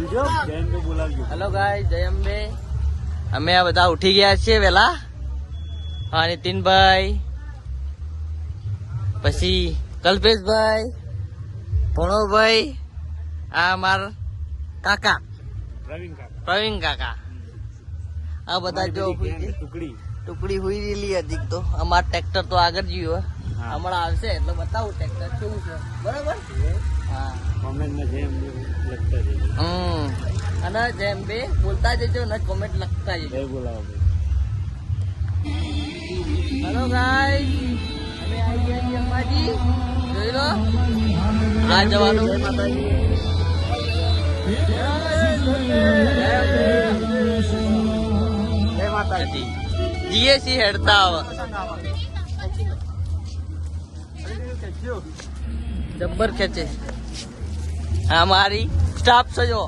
બોલજો જૈન તો બોલાવજો. હેલો ગાય જય અંબે. અમે આ બધા ઉઠી ગયા છીએ વેલા. હા નીતિનભાઈ. પછી કલ્પેશભાઈ ભણોભાઈ આ અમાર કાકા. પ્રવીણ કાકા. પ્રવીણ કાકા. આ બધા જો ટુકડી. ટુકડી હુઈ રહેલી હતી તો. અમાર ટ્રેક્ટર તો આગળ ગયું. હમણાં આવશે એટલે બતાવું ટ્રેક્ટર કેવું છે. બરાબર? હા. કોમેન્ટમાં જેમ લખતા જજો. હમ. અને જેમ બે બોલતા જજો ને કોમેન્ટ લખતા જજો. બોલાવો હેલો ગાઈસ અમે આવી ગયા અંબાજી. જોઈ લો. આ જવાનું. જય માતાજી. જીએસી હેડતા હવે જબ્બર ખેંચે. આ સ્ટાફ છે.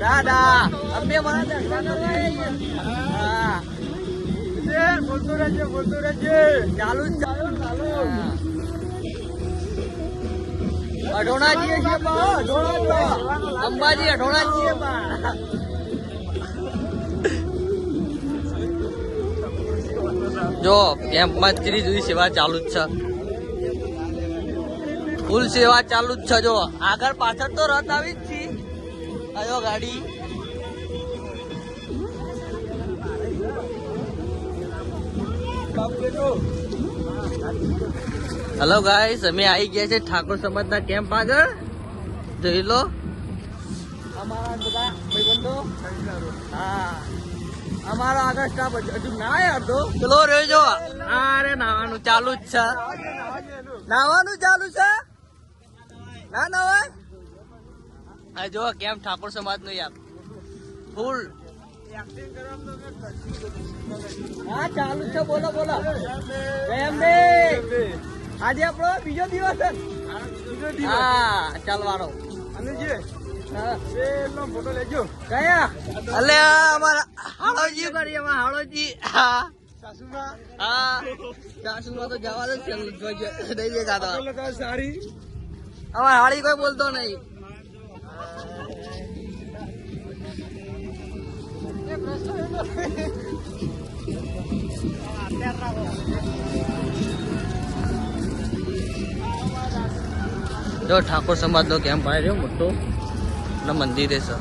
દાદા અમે ચાલુ જ અઢોણા જઈએ છીએ બા, અઢોણા તો. અંબાજી અઢોણા જઈએ જો કેમ્પમાં ત્રી સુધી સેવા ચાલુ જ છે. ફૂલ સેવા ચાલુ જ છે જો. આગળ પાછળ તો રથ આવી જ છે. આયો ગાડી. હેલો ગાઈસ અમે આવી ગયા છે ઠાકોર સમાજના કેમ્પ આગળ. જોઈ લો. અમારા બધા ભાઈબંધો. હા. અમારો આગળ સ્ટાફ હજુ ના તો ચલો અરે નાવાનું ચાલુ જ છે. નાવાનું ચાલુ છે? ના નવાય? આ જો કેમ ઠાકોર સમાજનું યાર. ફૂલ હા ચાલુ છે. બોલો બોલો. જય અંબે. આજે આપણો બીજો દિવસ હા ચાલવાનો. કયા? અલે અમારા હાળોજી હા. હાળી કોઈ બોલતો નહીં. જો ઠાકોર સમાજ નો કેમ્પ આવ્યો મોટો. અને મંદિરે છે.